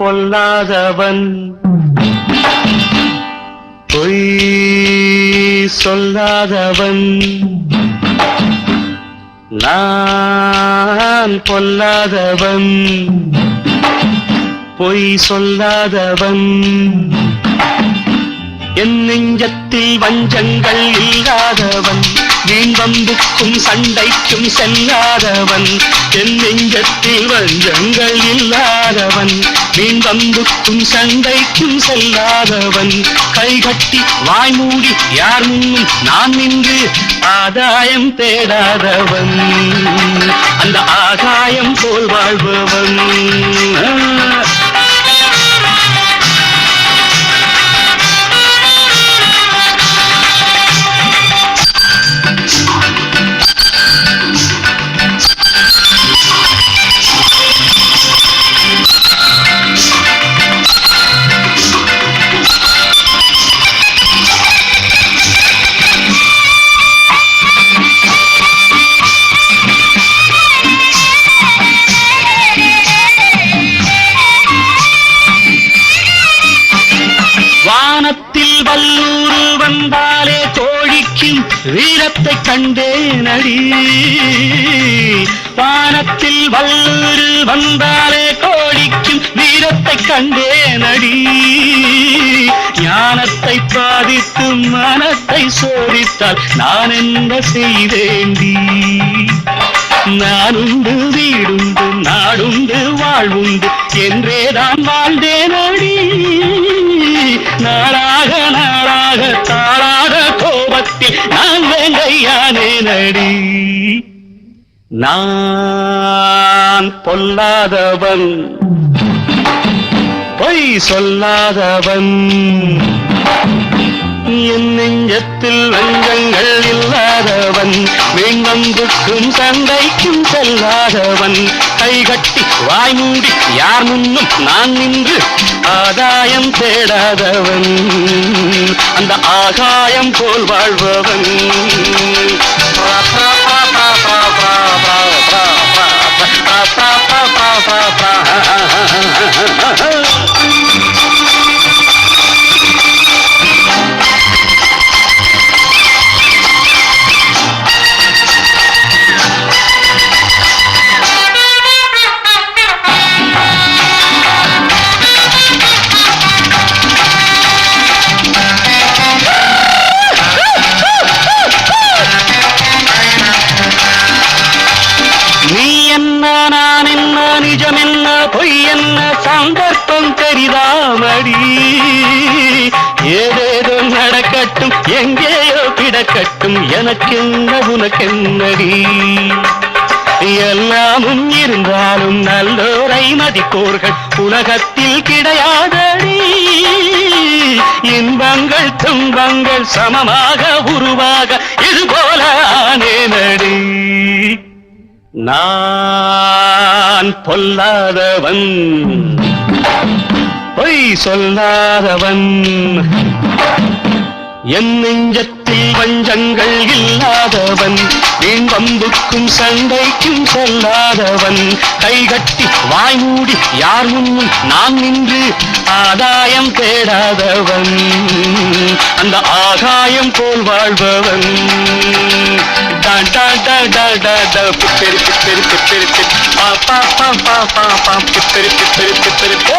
பொல்லாதவன். பொய் சொல்லாதவன். நான் பொல்லாதவன். பொய் சொல்லாதவன். என் நெஞ்சத்தில் வஞ்சங்கள் இல்லாதவன். வீண்வம்புக்கும் சண்டைக்கும் செல்லாதவன். என் நெஞ்சத்தில் வஞ்சங்கள் இல்லாதவன். வீண்வம்புக்கும் சண்டைக்கும் செல்லாதவன். கைகட்டி வாய்மூடி யார் முன்னும் நான் நின்று ஆதாயம் தேடாதவன். அந்த ஆகாயம் போல் வாழ்பவன். கோழிக்கும் வீரத்தை கண்டேன் அடி வானத்தில் வல்லூர் வந்தாலே கோடிக்கும் வீரத்தை கண்டேன் அடி ஞானத்தை பாதித்து மனத்தை சோதித்தால் நான் என்ன செய்வேண்டி? நானுண்டு வீடுண்டு நாடுண்டு வாழ்வுண்டு என்றேதான் வாழ்ந்தேன் அடி நாளாக நாளாகத்தான் வேங்கையானேனடி நான் பொல்லாதவன். பொய் சொல்லாதவன். என் நெஞ்சத்தில் வஞ்சங்கள் இல்லாதவன். வேங்கம்புக்கும் சண்டைக்கும் செல்லாதவன். கைகட்டி வாய் மூடி யார் முன்னும் நான் நின்று ஆதாயம் தேடாதவன். அந்த ஆகாயம் போல் வாழ்பவன். கிடக்கட்டும் எங்கேயோ கிடக்கட்டும் எனக்கென்ன உனக்கென்னடி? எல்லாமும் இருந்தாலும் நல்லோரை மதிப்போர்கள் உலகத்தில் கிடையாதடி. இன்பங்கள் துன்பங்கள் சமமாக உருவாக இது போல ஆனேனடி நான் பொல்லாதவன் பொய் சொல்லாதவன். என் நெஞ்சத்தில் வஞ்சங்கள் இல்லாதவன் வீண் வம்புக்கும் சண்டைக்கும் செல்லாதவன். கைகட்டி வாய்மூடி யார் முன்னும் நான் நின்று ஆதாயம் தேடாதவன். அந்த ஆகாயம் போல் வாழ்பவன். பிப்பெரு பிப்பெரு பிப்பெரு பா பா பா பா பா பிப்பெரு பிப்பெரு பிப்பெரு போ